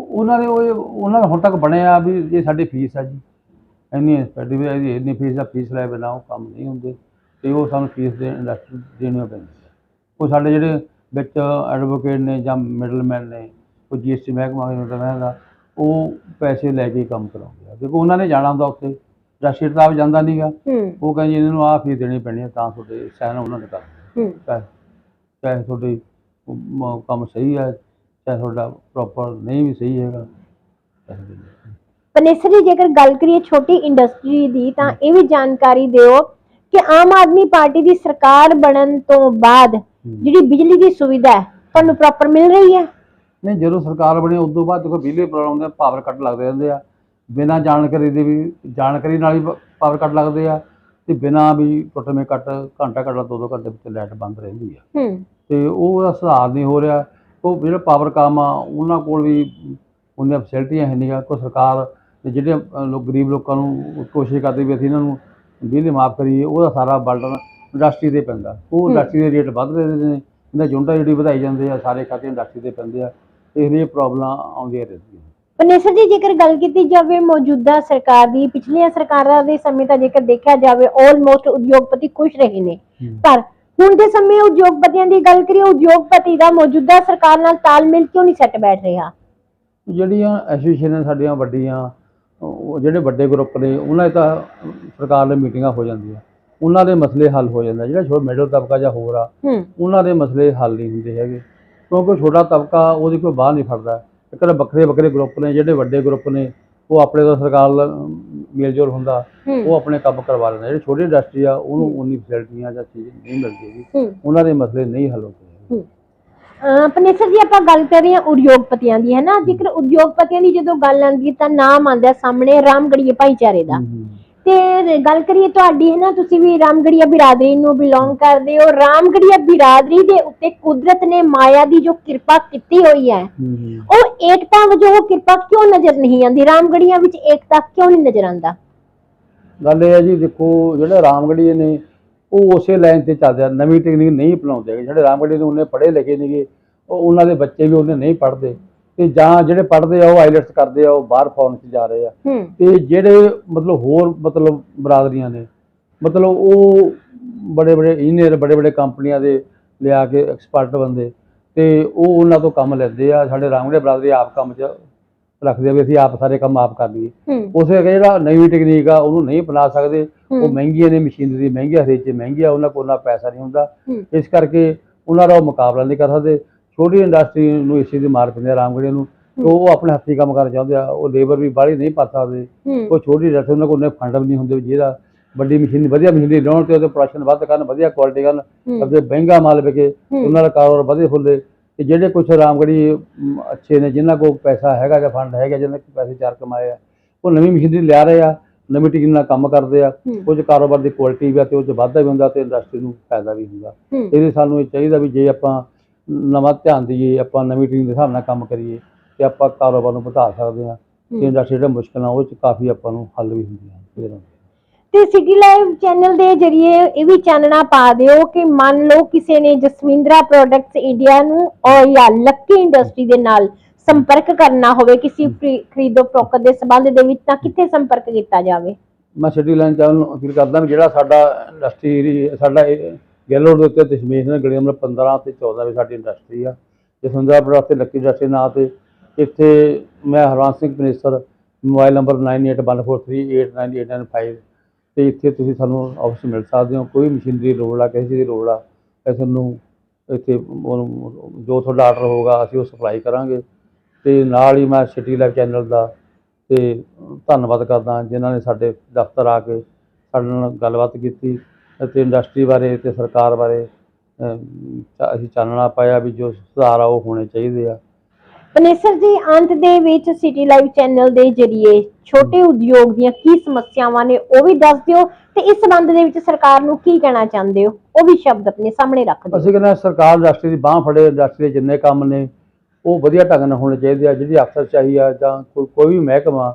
ਉਹਨਾਂ ਦੇ ਉਹ ਉਹਨਾਂ ਦਾ ਹੁਣ ਤੱਕ ਬਣਿਆ ਵੀ ਇਹ ਸਾਡੀ ਫੀਸ ਆ ਜੀ। ਇੰਨੀ ਇੰਸਪੈਕਟਰ ਵੀ ਇਹਦੀ ਇੰਨੀ ਫੀਸ ਆ ਫੀਸ ਲੈ ਬਿਨਾ ਉਹ ਕੰਮ ਨਹੀਂ ਹੁੰਦੇ। ਤੇ ਉਹ ਸਾਨੂੰ ਫੀਸ ਦੇ ਇੰਡਸਟਰੀ ਦੇਣੀ ਪੈਂਦੀ ਹੈ ਉਹ ਸਾਡੇ ਜਿਹੜੇ ਵਿੱਚ ਐਡਵੋਕੇਟ ਨੇ ਜਾਂ ਮਿਡਲਮੈਨ ਨੇ ਉਹ ਜੀਐਸਟੀ ਮਹਿਕਮਾ ਦਾ ਮਹਿਕਮਾ ਉਹ ਪੈਸੇ ਲੈ ਕੇ ਕੰਮ ਕਰਾਉਂਦੇ ਆ। ਦੇਖੋ ਉਹਨਾਂ ਨੇ ਜਾਣਾ ਹੁੰਦਾ ਉੱਥੇ ਰਸ਼ੀਦ ਸਾਹਿਬ ਜਾਂਦਾ ਨਹੀਂਗਾ ਉਹ ਕਹਿੰਦੇ ਇਹਨਾਂ ਨੂੰ ਆਹ ਫੀਸ ਦੇਣੀ ਪੈਣੀ ਹੈ ਤਾਂ ਤੁਹਾਡੇ ਸਾਈਨ ਉਹਨਾਂ ਨੇ ਕਰਨੇ ਹੂੰ। ਚਾਹੇ ਤੁਹਾਡੀ ਕੰਮ ਸਹੀ ਹੈ ਚਾਹੇ ਤੁਹਾਡਾ ਪ੍ਰੋਪਰ ਨਹੀਂ ਵੀ ਸਹੀ ਹੈਗਾ। ਪਨੇਸਰ ਜੀ ਜੇਕਰ ਗੱਲ ਕਰੀਏ ਛੋਟੀ ਇੰਡਸਟਰੀ ਦੀ ਤਾਂ ਇਹ ਵੀ ਜਾਣਕਾਰੀ ਦਿਓ ਕਿ ਆਮ ਆਦਮੀ ਪਾਰਟੀ ਦੀ ਸਰਕਾਰ ਬਣਨ ਤੋਂ ਬਾਅਦ ਜਿਹੜੀ ਬਿਜਲੀ ਦੀ ਸੁਵਿਧਾ ਹੈ ਤੁਹਾਨੂੰ ਪ੍ਰੋਪਰ ਮਿਲ ਰਹੀ ਹੈ? ਨਹੀਂ ਜਦੋਂ ਸਰਕਾਰ ਬਣੀ ਉਸ ਤੋਂ ਬਾਅਦ ਦੇਖੋ ਬਿਜਲੀ ਪ੍ਰੋਬਲਮ ਦੇ ਪਾਵਰ ਕੱਟ ਲੱਗਦੇ ਰਹਿੰਦੇ ਆ। ਬਿਨਾਂ ਜਾਣਕਾਰੀ ਦੇ ਵੀ ਜਾਣਕਾਰੀ ਨਾਲ ਹੀ ਪਾਵਰ ਕੱਟ ਲੱਗਦੇ ਆ ਤੇ ਬਿਨਾਂ ਵੀ ਟੁੱਟਵੇਂ ਕੱਟ ਘੰਟਾ ਘੰਟਾ ਦੋ ਦੋ ਘੰਟੇ ਵਿੱਚ ਲਾਈਟ ਬੰਦ ਰਹਿੰਦੀ ਆ। ਤੇ ਉਹ ਸੁਧਾਰ ਨਹੀਂ ਹੋ ਰਿਹਾ। ਉਹ ਜਿਹੜਾ ਪਾਵਰ ਕੰਮ ਆ ਉਹਨਾਂ ਕੋਲ ਵੀ ਉਹਨੀਆਂ ਫੈਸਿਲਿਟੀਆਂ ਹੈ ਨਹੀਂਗਾ ਕੋਈ ਸਰਕਾਰ ਜਿਹੜੇ ਲੋਕ ਗਰੀਬ ਲੋਕਾਂ ਨੂੰ ਕੋਸ਼ਿਸ਼ ਕਰਦੀ ਵੀ ਅਸੀਂ ਇਹਨਾਂ ਨੂੰ ਬਿਜਲੀ ਮਾਫ ਕਰੀਏ ਉਹਦਾ ਸਾਰਾ ਬਰਡਨ ਇੰਡਸਟਰੀ ਤੇ ਪੈਂਦਾ। ਉਹ ਇੰਡਸਟਰੀ ਦੇ ਰੇਟ ਵੱਧ ਰਹੇ ਨੇ ਇਹਨਾਂ ਜੁੰਡਾ ਜਿਹੜੀ ਵਧਾਈ ਜਾਂਦੇ ਆ ਸਾਰੇ ਖਾਤੇ ਇੰਡਸਟਰੀ ਤੇ ਪੈਂਦੇ ਆ ਇਸ ਲਈ ਪ੍ਰੋਬਲਮ ਆਉਂਦੀਆਂ ਰਹਿੰਦੀਆਂ। ਪਨੇਸਰ ਜੀ ਜੇਕਰ ਗੱਲ ਕੀਤੀ ਜਾਵੇ ਮੌਜੂਦਾ ਸਰਕਾਰ ਦੀ ਪਿਛਲੀਆਂ ਸਰਕਾਰਾਂ ਦੇ ਸਮੇਂ ਤਾਂ ਜੇਕਰ ਦੇਖਿਆ ਜਾਵੇ ਆਲਮੋਸਟ ਉਦਯੋਗਪਤੀ ਖੁਸ਼ ਰਹੇ ਨੇ। ਪਰ ਹੁਣ ਦੇ ਸਮੇਂ ਉਦਯੋਗਪਤੀਆਂ ਦੀ ਗੱਲ ਕਰੀਏ ਉਦਯੋਗਪਤੀ ਦਾ ਮੌਜੂਦਾ ਸਰਕਾਰ ਨਾਲ ਤਾਲਮੇਲ ਕਿਉਂ ਨਹੀਂ ਸੈੱਟ ਬੈਠ ਰਿਹਾ? ਜਿਹੜੀਆਂ ਐਸੋਸੀਏਸ਼ਨਾਂ ਸਾਡੀਆਂ ਵੱਡੀਆਂ ਉਹ ਜਿਹੜੇ ਵੱਡੇ ਗਰੁੱਪ ਨੇ ਉਹਨਾਂ 'ਚ ਤਾਂ ਸਰਕਾਰ ਨਾਲ ਮੀਟਿੰਗਾਂ ਹੋ ਜਾਂਦੀਆਂ। ਉਹਨਾਂ ਦੇ ਮਸਲੇ ਹੱਲ ਹੋ ਜਾਂਦੇ ਜਿਹੜਾ ਛੋਟਾ ਮਿਡਲ ਤਬਕਾ ਜਾਂ ਹੋਰ ਆ ਉਹਨਾਂ ਦੇ ਮਸਲੇ ਹੱਲ ਨਹੀਂ ਹੁੰਦੇ ਹੈਗੇ। ਕਿਉਂਕਿ ਛੋਟਾ ਤਬਕਾ ਉਹਦੀ ਕੋਈ ਬਾਹਰ ਨਹੀਂ ਫੜਦਾ। ਇੱਕ ਤਾਂ ਵੱਖਰੇ ਵੱਖਰੇ ਗਰੁੱਪ ਨੇ ਜਿਹੜੇ ਵੱਡੇ ਗਰੁੱਪ ਨੇ ਉਹ ਆਪਣੇ ਤੋਂ ਸਰਕਾਰ ਨਾਲ ਮੇਲਜੋਲ ਹੁੰਦਾ ਉਹ ਆਪਣੇ ਕੰਮ ਕਰਵਾ ਲੈਂਦੇ। ਜਿਹੜੇ ਛੋਟੀ ਇੰਡਸਟਰੀ ਆ ਉਹਨੂੰ ਉਨੀ ਫੈਸਿਲਿਟੀਆਂ ਜਾਂ ਚੀਜ਼ ਨਹੀਂ ਮਿਲਦੀ ਹੈਗੀ। ਉਹਨਾਂ ਦੇ ਮਸਲੇ ਨਹੀਂ ਹੱਲ ਹੁੰਦੇ ਪਨੇਸਰ ਜੀ ਆਪਾਂ ਗੱਲ ਕਰ ਰਹੇ ਹਾਂ ਉਦਯੋਗਪਤੀਆਂ ਦੀ ਹੈ ਨਾ? ਜੇਕਰ ਉਦਯੋਗਪਤੀਆਂ ਦੀ ਜਦੋਂ ਗੱਲ ਆਉਂਦੀ ਤਾਂ ਨਾਮ ਆਉਂਦਾ ਸਾਹਮਣੇ ਰਾਮਗੜੀਏ ਭਾਈਚਾਰੇ ਦਾ। ਤੇ ਗੱਲ ਕਰੀਏ ਤੁਹਾਡੀ ਹੈ ਨਾ ਤੁਸੀਂ ਵੀ ਰਾਮਗੜੀਆ ਬਿਰਾਦਰੀ ਨੂੰ ਬਿਲੋਂਗ ਕਰਦੇ ਹੋ। ਰਾਮਗੜੀਆ ਬਿਰਾਦਰੀ ਦੇ ਉੱਤੇ ਕੁਦਰਤ ਨੇ ਮਾਇਆ ਦੀ ਜੋ ਕਿਰਪਾ ਕੀਤੀ ਹੋਈ ਹੈ ਉਹ ਏਕਤਾ ਵਜੋਂ ਉਹ ਕਿਰਪਾ ਕਿਉਂ ਨਜ਼ਰ ਨਹੀਂ ਆਉਂਦੀ? ਰਾਮਗੜੀਆਂ ਵਿੱਚ ਏਕਤਾ ਕਿਉਂ ਨਹੀਂ ਨਜ਼ਰ ਆਉਂਦਾ? ਗੱਲ ਇਹ ਹੈ ਜੀ ਦੇਖੋ ਜਿਹੜੇ ਰਾਮਗੜੀਏ ਨੇ ਉਹ ਉਸੇ ਲਾਈਨ ਤੇ ਚੱਲਦੇ ਆ। ਨਵੀਂ ਟੈਕਨੀਕ ਨਹੀਂ ਅਪਣਾਉਂਦੇ। ਜਿਹੜੇ ਰਾਮਗੜੀਏ ਨੇ ਉਹਨੇ ਪੜ੍ਹੇ ਲਿਖੇ ਨੇਗੇ। ਉਹ ਉਹਨਾਂ ਦੇ ਬੱਚੇ ਵੀ ਉਹਨੇ ਨਹੀਂ ਪੜ੍ਹਦੇ। ਤੇ ਜਾਂ ਜਿਹੜੇ ਪੜ੍ਹਦੇ ਆ ਉਹ ਆਈਲੈਟਸ ਕਰਦੇ ਆ ਉਹ ਬਾਹਰ ਫੋਰਨ 'ਚ ਜਾ ਰਹੇ ਆ। ਤੇ ਜਿਹੜੇ ਮਤਲਬ ਹੋਰ ਮਤਲਬ ਬਰਾਦਰੀਆਂ ਨੇ ਮਤਲਬ ਉਹ ਬੜੇ ਬੜੇ ਇੰਜੀਨੀਅਰ ਬੜੇ ਬੜੇ ਕੰਪਨੀਆਂ ਦੇ ਲਿਆ ਕੇ ਐਕਸਪਰਟ ਬੰਦੇ ਤੇ ਉਹ ਉਹਨਾਂ ਤੋਂ ਕੰਮ ਲੈਂਦੇ ਆ। ਸਾਡੇ ਰਾਮਗੜੀਆ ਬਰਾਦਰੀ ਆਪ ਕੰਮ 'ਚ ਰੱਖਦੇ ਆ ਵੀ ਅਸੀਂ ਆਪ ਸਾਰੇ ਕੰਮ ਆਪ ਕਰ ਲਈਏ। ਉਸੇ ਜਿਹੜਾ ਨਵੀਂ ਟੈਕਨੀਕ ਆ ਉਹਨੂੰ ਨਹੀਂ ਅਪਣਾ ਸਕਦੇ। ਉਹ। ਮਹਿੰਗੀਆਂ ਨੇ ਮਸ਼ੀਨਰੀ ਮਹਿੰਗੀ ਹਰੇਕ 'ਚ ਮਹਿੰਗੀ ਆ ਉਹਨਾਂ ਕੋਲ ਨਾ ਪੈਸਾ ਨਹੀਂ ਹੁੰਦਾ। ਇਸ ਕਰਕੇ ਉਹਨਾਂ ਦਾ ਮੁਕਾਬਲਾ ਨਹੀਂ ਕਰ ਸਕਦੇ। ਛੋਟੀ ਇੰਡਸਟਰੀ ਨੂੰ ਇਸ ਚੀਜ਼ ਦੀ ਮਾਰ ਪੈਂਦੀ ਆ ਰਾਮਗੜੀਆਂ ਨੂੰ। ਤੇ ਉਹ ਆਪਣੇ ਹੱਥੀਂ ਕੰਮ ਕਰਨਾ ਚਾਹੁੰਦੇ ਆ ਉਹ ਲੇਬਰ ਵੀ ਬਾਹਲੀ ਨਹੀਂ ਪਾ ਸਕਦੇ। ਉਹ ਛੋਟੀ ਇੰਡਸਟਰੀ ਉਹਨਾਂ ਕੋਲ ਨੇ ਫੰਡ ਵੀ ਨਹੀਂ ਹੁੰਦੇ ਵੀ ਜਿਹਦਾ ਵੱਡੀ ਮਸ਼ੀਨ ਵਧੀਆ ਮਸ਼ੀਨਰੀ ਲਾਉਣ ਤੇ ਉਹਦੇ ਪ੍ਰੋਡਕਸ਼ਨ ਵੱਧ ਕਰਨ ਵਧੀਆ ਕੁਆਲਿਟੀ ਕਰਨ। ਅੱਗੇ ਮਹਿੰਗਾ ਮਾਲ ਵਿਕੇ। ਉਹਨਾਂ ਦਾ ਕਾਰੋਬਾਰ ਵਧੇ ਫੁੱਲੇ ਤੇ ਜਿਹੜੇ ਕੁਝ ਰਾਮਗੜੀ ਅੱਛੇ ਨੇ ਜਿਨ੍ਹਾਂ ਕੋਲ ਪੈਸਾ ਹੈਗਾ ਜਾਂ ਫੰਡ ਹੈਗਾ ਜਿਨ੍ਹਾਂ ਕੋਲ ਪੈਸੇ ਚਾਰ ਕਮਾਏ ਆ ਉਹ ਨਵੀਂ ਮਸ਼ੀਨਰੀ ਲਿਆ ਰਹੇ ਆ ਨਵੀਂ ਟੈਕਨੀਕ ਨਾਲ ਕੰਮ ਕਰਦੇ ਆ। ਹੂੰ। ਕੁਝ ਕਾਰੋਬਾਰ ਦੀ ਕੁਆਲਿਟੀ ਵੀ ਆ ਤੇ ਉਹ 'ਚ ਵਾਧਾ ਵੀ ਹੁੰਦਾ ਤੇ ਇੰਡਸਟਰੀ ਨੂੰ ਫਾਇਦਾ ਵੀ ਹੁੰਦਾ। ਇਹਦੇ ਸਾਨੂੰ ਇਹ ਚਾਹੀਦਾ ਵੀ ਜੇ ਆਪਾਂ ਨਵਾਂ ਧਿਆਨ ਦਈਏ ਆਪਾਂ ਨਵੀਂ ਟੀਮ ਦੇ ਹਿਸਾਬ ਨਾਲ ਕੰਮ ਕਰੀਏ ਤੇ ਆਪਾਂ ਕਾਰੋਬਾਰ ਨੂੰ ਵਧਾ ਸਕਦੇ ਹਾਂ ਤੇ ਇੰਡਸਟਰੀ ਜਿਹੜਾ ਮੁਸ਼ਕਲਾਂ ਉਹ ਚ ਕਾਫੀ ਆਪਾਂ ਨੂੰ ਹੱਲ ਵੀ ਹੁੰਦੀਆਂ ਨਾਲ ਤੇ ਸਿਟੀ ਲਾਈਵ ਚੈਨਲ ਦੇ ਜਰੀਏ ਇਹ ਵੀ ਚਾਨਣਾ ਪਾ ਦਿਓ ਕਿ ਮੰਨ ਲਓ ਕਿਸੇ ਨੇ ਜਸਵਿੰਦਰਾ ਪ੍ਰੋਡਕਟਸ ਇੰਡੀਆ ਨੂੰ ਔਰ ਜਾਂ ਲੱਕੀ ਇੰਡਸਟਰੀ ਦੇ ਨਾਲ ਸੰਪਰਕ ਕਰਨਾ ਹੋਵੇ ਕਿਸੇ ਖਰੀਦੋ ਫਰੋਖਤ ਦੇ ਸੰਬੰਧ ਦੇ ਵਿੱਚ ਤਾਂ ਕਿੱਥੇ ਸੰਪਰਕ ਕੀਤਾ ਜਾਵੇ? ਮੈਂ ਸਿਟੀ ਲਾਈਨ ਚੈਨਲ ਨੂੰ ਅਪੀਲ ਕਰਦਾ ਵੀ ਜਿਹੜਾ ਸਾਡਾ ਇੰਡਸਟਰੀ ਸਾਡਾ ਗੈਲ ਦੇ ਉੱਤੇ ਦਸ਼ਮੇਸ਼ ਨਗਰ ਗਲੀ ਨੰਬਰ 15 ਤੇ 14 ਵਿੱਚ ਸਾਡੀ ਇੰਡਸਟਰੀ ਆ ਜਸਵੰਦਰਾ ਬੜਾ ਤੇ ਲੱਕੀ ਇੰਡਸਟਰੀ ਨਾਂ ਤੇ ਇੱਥੇ ਮੈਂ ਹਰਵੰਸ ਸਿੰਘ ਪਨੇਸਰ ਮੋਬਾਈਲ ਨੰਬਰ 9814389895 ਤੇ ਇੱਥੇ ਤੁਸੀਂ ਸਾਨੂੰ ਆਫਿਸ ਮਿਲ ਸਕਦੇ ਹੋ ਕੋਈ ਮਸ਼ੀਨਰੀ ਲੋੜ ਆ ਕਿਸੇ ਚੀਜ਼ ਦੀ ਲੋੜ ਆ ਅਸੀਂ ਤੁਹਾਨੂੰ ਇੱਥੇ ਜੋ ਤੁਹਾਡਾ ਆਰਡਰ ਹੋਗਾ ਅਸੀਂ ਉਹ ਸਪਲਾਈ ਕਰਾਂਗੇ ਤੇ ਨਾਲ ਹੀ ਮੈਂ ਸਿਟੀ ਲਾਈਵ ਚੈਨਲ ਦਾ ਤੇ ਧੰਨਵਾਦ ਕਰਦਾ ਜਿਨ੍ਹਾਂ ਨੇ ਸਾਡੇ ਦਫ਼ਤਰ ਆ ਕੇ ਸਾਡੇ ਨਾਲ ਗੱਲਬਾਤ ਕੀਤੀ ਅਤੇ ਇੰਡਸਟਰੀ ਬਾਰੇ ਤੇ ਸਰਕਾਰ ਬਾਰੇ ਅਸੀਂ ਚਾਨਣਾ ਪਾਇਆ ਵੀ ਜੋ ਸੁਧਾਰ ਆ ਉਹ ਹੋਣੇ ਚਾਹੀਦੇ ਆ। ਪਨੇਸਰ ਜੀ ਅੰਤ ਦੇ ਵਿੱਚ ਸਿਟੀ ਲਾਈਵ ਚੈਨਲ ਦੇ ਜਰੀਏ ਛੋਟੇ ਉਦਯੋਗ ਦੀਆਂ ਕੀ ਸਮੱਸਿਆਵਾਂ ਨੇ ਉਹ ਵੀ ਦੱਸ ਦਿਓ ਤੇ ਇਸ ਸੰਬੰਧ ਦੇ ਵਿੱਚ ਸਰਕਾਰ ਨੂੰ ਕੀ ਕਹਿਣਾ ਚਾਹੁੰਦੇ ਹੋ? ਉਹ ਵੀ ਸ਼ਬਦ ਆਪਣੇ ਸਾਹਮਣੇ ਰੱਖ ਦਿਓ। ਅਸੀਂ ਕਹਿੰਦੇ ਸਰਕਾਰ ਇੰਡਸਟਰੀ ਦੀ ਬਾਹ ਫੜੇ ਇੰਡਸਟਰੀ ਦੇ ਜਿੰਨੇ ਕੰਮ ਨੇ ਉਹ ਵਧੀਆ ਢੰਗ ਨਾਲ ਹੋਣੇ ਚਾਹੀਦੇ ਆ ਜਿਹੜੀ ਅਫਸਰਸ਼ਾਹੀ ਆ ਜਾਂ ਕੋਈ ਕੋਈ ਵੀ ਮਹਿਕਮਾ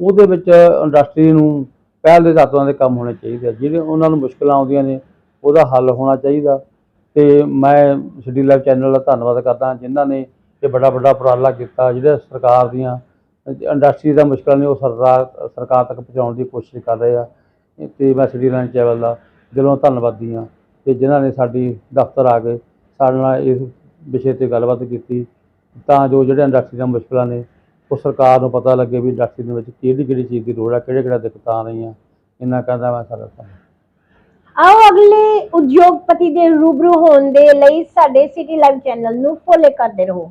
ਉਹਦੇ ਵਿੱਚ ਇੰਡਸਟਰੀ ਨੂੰ ਪਹਿਲ ਦੇ ਤੱਤਾਂ ਦੇ ਕੰਮ ਹੋਣੇ ਚਾਹੀਦੇ ਆ। ਜਿਹੜੇ ਉਹਨਾਂ ਨੂੰ ਮੁਸ਼ਕਲਾਂ ਆਉਂਦੀਆਂ ਨੇ, ਉਹਦਾ ਹੱਲ ਹੋਣਾ ਚਾਹੀਦਾ। ਤੇ ਮੈਂ ਸਿਟੀ ਲਾਈਵ ਚੈਨਲ ਦਾ ਧੰਨਵਾਦ ਕਰਦਾ ਜਿਨ੍ਹਾਂ ਨੇ ਇਹ ਬੜਾ ਵੱਡਾ ਉਪਰਾਲਾ ਕੀਤਾ, ਜਿਹੜੇ ਸਰਕਾਰ ਦੀਆਂ ਇੰਡਸਟਰੀ ਦਾ ਮੁਸ਼ਕਲਾਂ ਨੇ, ਉਹ ਸਰਕਾਰ ਸਰਕਾਰ ਤੱਕ ਪਹੁੰਚਾਉਣ ਦੀ ਕੋਸ਼ਿਸ਼ ਕਰ ਰਹੇ ਆ। ਤੇ ਮੈਂ ਸਿਟੀ ਲਾਈਵ ਚੈਨਲ ਦਾ ਦਿਲੋਂ ਧੰਨਵਾਦੀ ਹਾਂ ਤੇ ਜਿਨ੍ਹਾਂ ਨੇ ਸਾਡੀ ਦਫ਼ਤਰ ਆ ਕੇ ਸਾਡੇ ਨਾਲ ਇਸ ਵਿਸ਼ੇ ਤੇ ਗੱਲਬਾਤ ਕੀਤੀ। ਤਾਂ ਜੋ ਜਿਹੜੇ ਇੰਡਸਟਰੀ ਦੀਆਂ ਮੁਸ਼ਕਲਾਂ ਨੇ ਉਹ ਸਰਕਾਰ ਨੂੰ ਪਤਾ ਲੱਗੇ ਵੀ ਇੰਡਸਟਰੀ ਦੇ ਵਿੱਚ ਕਿਹੜੀ ਕਿਹੜੀ ਚੀਜ਼ ਦੀ ਲੋੜ ਆ, ਕਿਹੜੇ ਕਿਹੜਾ ਦਿੱਕਤਾਂ ਆ ਰਹੀਆਂ। ਇਹਨਾਂ ਕਹਿੰਦਾ ਮੈਂ ਸਾਰਾ ਧੰਨਵਾਦ ਆਓ ਅਗਲੇ ਉਦਯੋਗਪਤੀ ਦੇ ਰੂਬਰੂ ਹੋਣ ਦੇ ਲਈ ਸਾਡੇ ਸਿਟੀ ਲਾਈਵ ਚੈਨਲ ਨੂੰ ਫੋਲੋ ਕਰਦੇ ਰਹੋ।